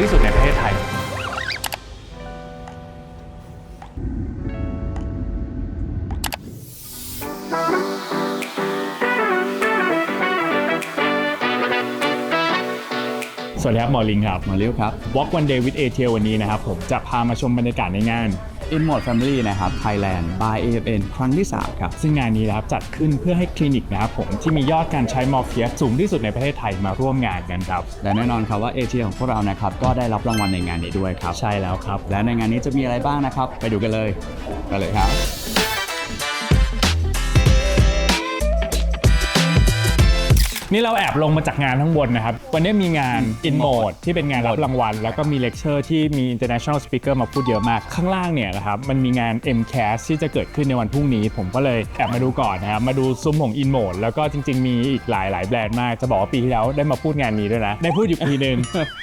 ที่สุดในประเทศไทย สวัสดีครับหมอลิงครับ หมอริ้วครับ Walk One Day with a t l วันนี้นะครับผมจะพามาชมบรรยากาศในงาน In Mode Family นะครับ Thailand by AFN ครั้งที่ 3 ครับ ซึ่งงานนี้นะครับจัดขึ้นเพื่อให้คลินิกนะครับผมที่มียอดการใช้มอร์เฟียสสูงที่สุดในประเทศไทยมาร่วมงานกันครับ และแน่นอนครับว่า AT ของพวกเรานะครับก็ได้รับรางวัลในงานนี้ด้วยครับ ใช่แล้วครับ และในงานนี้จะมีอะไรบ้างนะครับ ไปดูกันเลยไปเลยครับ นี่เราแอบลงมาจากงานข้างบนนะครับ วันนี้มีงาน In Mode ที่เป็นงานรับรางวัล แล้วก็มีเลคเชอร์ที่มี international speaker มาพูดเยอะมาก ข้างล่างเนี่ยนะครับ มันมีงาน MCAS ที่จะเกิดขึ้นในวันพรุ่งนี้ ผมก็เลยแอบมาดูก่อนนะครับ มาดูซุ้มของ In Mode แล้วก็จริง ๆ มีอีกหลายหลายแบรนด์มาก จะบอกว่าปีที่แล้วได้มาพูดงานนี้ด้วยนะ ได้พูดอยู่ปีหนึ่ง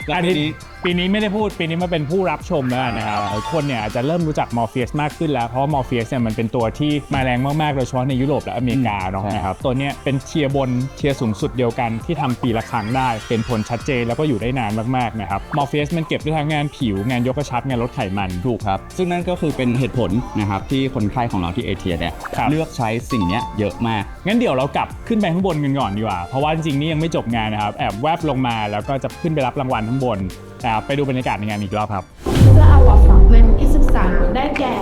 แล้วอันปีนี้นี้ ปีนี้ไม่ได้พูดปีนี้มาเป็นผู้รับชมแล้วนะครับคนเนี่ยอาจจะเริ่มรู้จักมอร์เฟียสมากขึ้นแล้ว เพราะว่ามอร์เฟียสเนี่ยมันเป็นตัวที่มาแรงมากๆโดยเฉพาะในยุโรปและอเมริกาเนาะใช่นะครับตัวเนี้ยเป็นเทียร์บนเทียร์สูงสุดเดียวกันที่ทำปีละครั้งได้ เป็นผลชัดเจนแล้วก็อยู่ได้นานมากๆนะครับมอร์เฟียสมันเก็บได้ทั้งงานผิวงานยกกระชับงานลดไขมันถูกครับซึ่งนั่นก็คือเป็นเหตุผลนะครับที่คนไข้ของเราที่ AT เนี่ยครับเลือกใช้สิ่งเนี้ยเยอะมาก งั้นเดี๋ยวเรากลับขึ้นไปข้างบนกันก่อนดีกว่า เพราะว่าจริงๆนี่ยังไม่จบงานนะครับ แอบแวบลงมาแล้วก็จะขึ้นไปรับรางวัลข้างบนอ่าไปดูบรรยากาศในงานอีกรอบครับ เพื่อเอาวังสองพัที่ศึกษาได้แก่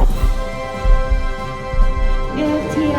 เอลเทีย